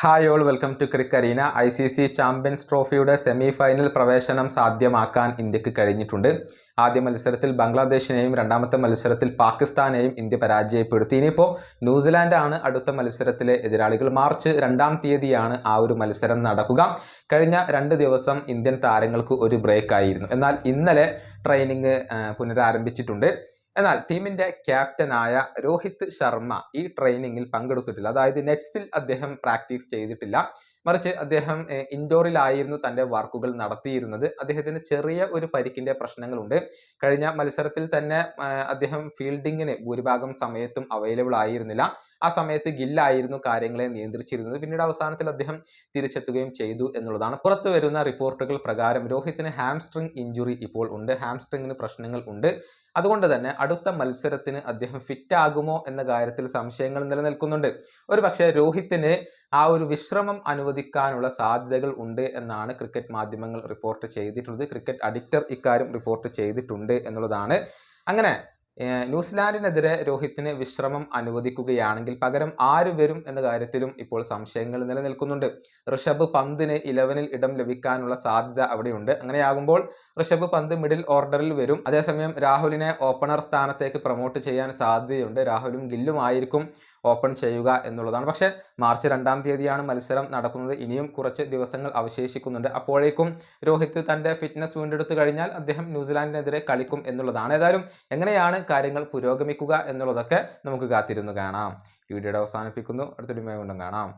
Hi all welcome to Crick Arena I C C champions ട്രോഫിയുടെ semi final പ്രവേശനം സാധ്യമാക്കാൻ ഇന്ത്യയ്ക്ക് കഴിഞ്ഞിട്ടുണ്ട്. ആദ്യ മത്സരത്തിൽ ബംഗ്ലാദേശിനെയും രണ്ടാമത്തെ മത്സരത്തിൽ പാകിസ്ഥാനെയും ഇന്ത്യ പരാജയപ്പെടുത്തി. ഇനിയിപ്പോൾ ന്യൂസിലാൻഡാണ് അടുത്ത മത്സരത്തിലെ എതിരാളികൾ. മാർച്ച് രണ്ടാം തീയതിയാണ് ആ ഒരു മത്സരം നടക്കുക. കഴിഞ്ഞ രണ്ട് ദിവസം ഇന്ത്യൻ താരങ്ങൾക്ക് ഒരു ബ്രേക്ക് ആയിരുന്നു. എന്നാൽ ഇന്നലെ ട്രെയിനിങ് പുനരാരംഭിച്ചിട്ടുണ്ട്. എന്നാൽ ടീമിന്റെ ക്യാപ്റ്റനായ രോഹിത് ശർമ്മ ഈ ട്രെയിനിങ്ങിൽ പങ്കെടുത്തിട്ടില്ല. അതായത് നെറ്റ്സിൽ അദ്ദേഹം പ്രാക്ടീസ് ചെയ്തിട്ടില്ല. മറിച്ച് അദ്ദേഹം ഇൻഡോറിലായിരുന്നു തന്റെ വർക്കുകൾ നടത്തിയിരുന്നത്. അദ്ദേഹത്തിന് ചെറിയ ഒരു പരിക്കിന്റെ പ്രശ്നങ്ങളുണ്ട്. കഴിഞ്ഞ മത്സരത്തിൽ തന്നെ അദ്ദേഹം ഫീൽഡിങ്ങിന് ഭൂരിഭാഗം സമയത്തും അവൈലബിൾ ആയിരുന്നില്ല. ആ സമയത്ത് ഗില്ലായിരുന്നു കാര്യങ്ങളെ നിയന്ത്രിച്ചിരുന്നത്. പിന്നീട് അവസാനത്തിൽ അദ്ദേഹം തിരിച്ചെത്തുകയും ചെയ്തു എന്നുള്ളതാണ്. പുറത്തു വരുന്ന റിപ്പോർട്ടുകൾ പ്രകാരം രോഹിത്തിന് ഹാംസ്ട്രിങ് ഇഞ്ചുറി ഇപ്പോൾ ഉണ്ട്. ഹാംസ്ട്രിങ്ങിന് പ്രശ്നങ്ങൾ ഉണ്ട്. അതുകൊണ്ട് തന്നെ അടുത്ത മത്സരത്തിന് അദ്ദേഹം ഫിറ്റ് ആകുമോ എന്ന കാര്യത്തിൽ സംശയങ്ങൾ നിലനിൽക്കുന്നുണ്ട്. ഒരു പക്ഷേ രോഹിത്തിന് ആ ഒരു വിശ്രമം അനുവദിക്കാനുള്ള സാധ്യതകൾ ഉണ്ട് എന്നാണ് ക്രിക്കറ്റ് മാധ്യമങ്ങൾ റിപ്പോർട്ട് ചെയ്തിട്ടുള്ളത്. ക്രിക്കറ്റ് അഡിക്റ്റർ ഇക്കാര്യം റിപ്പോർട്ട് ചെയ്തിട്ടുണ്ട് എന്നുള്ളതാണ്. അങ്ങനെ ന്യൂസിലാൻഡിനെതിരെ രോഹിത്തിന് വിശ്രമം അനുവദിക്കുകയാണെങ്കിൽ പകരം ആര് വരും എന്ന കാര്യത്തിലും ഇപ്പോൾ സംശയങ്ങൾ നിലനിൽക്കുന്നുണ്ട്. ഋഷഭ് പന്തിന് ഇലവനിൽ ഇടം ലഭിക്കാനുള്ള സാധ്യത അവിടെയുണ്ട്. അങ്ങനെയാകുമ്പോൾ ഋഷഭ് പന്ത് മിഡിൽ ഓർഡറിൽ വരും. അതേസമയം രാഹുലിനെ ഓപ്പണർ സ്ഥാനത്തേക്ക് പ്രൊമോട്ട് ചെയ്യാൻ സാധ്യതയുണ്ട്. രാഹുലും ഗില്ലും ആയിരിക്കും. ഓപ്പൺ ചെയ്യുക എന്നുള്ളതാണ്. പക്ഷേ മാർച്ച് രണ്ടാം തീയതിയാണ് മത്സരം നടക്കുന്നത്. ഇനിയും കുറച്ച് ദിവസങ്ങൾ അവശേഷിക്കുന്നുണ്ട്. അപ്പോഴേക്കും രോഹിത് തന്റെ ഫിറ്റ്നസ് വീണ്ടെടുത്ത് കഴിഞ്ഞാൽ അദ്ദേഹം ന്യൂസിലാൻഡിനെതിരെ കളിക്കും എന്നുള്ളതാണ്. ഏതായാലും എങ്ങനെയാണ് കാര്യങ്ങൾ പുരോഗമിക്കുക എന്നുള്ളതൊക്കെ നമുക്ക് കാത്തിരുന്ന് കാണാം. ഈ വീഡിയോയുടെ അവസാനിപ്പിക്കുന്നു. അടുത്തൊരു വീണ്ടും കാണാം.